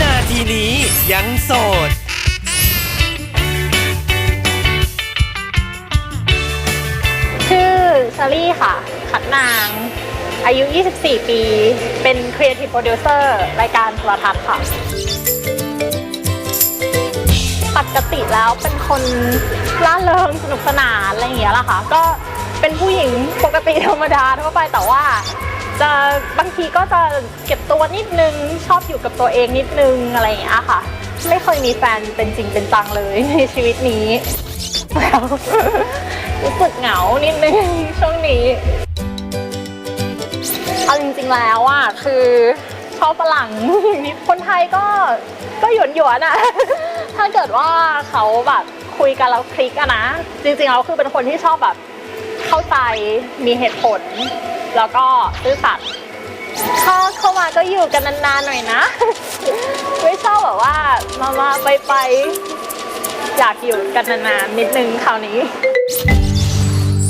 นาทีนี้ยังโสด ชื่อชอรี่ค่ะ ขัดนาง อายุ 24 ปี เป็น Creative Producer รายการโทรทัศน์ค่ะ ปกติแล้วเป็นคนล่าเริงสนุกสนานอะไรอย่างเงี้ยแหละค่ะ ก็เป็นผู้หญิงปกติธรรมดาทั่วไปแต่ว่า จะบางทีก็จะเก็บตัวนิดนึงชอบอยู่กับตัวเองนิดนึงอะไรอย่างเงี้ยค่ะ ไม่เคยมีแฟนเป็นจริงเป็นจังเลยในชีวิตนี้แล้วรู้สึกเหงานิดนึงช่วงนี้เอาจริงๆแล้วอะคือชอบฝรั่งนิดคนไทยก็ก็หยวนหยวนอะถ้าเกิดว่าเขาแบบคุยกันแล้วคลิกอะนะ จริงๆเราคือเป็นคนที่ชอบแบบเข้าใจมีเหตุผล แล้วก็ซื่อสัตย์ถ้าเข้ามาก็อยู่กันนานๆหน่อยนะ ไม่ชอบแบบว่ามามาไปไปอยากอยู่กันนานๆนิดนึงคราวนี้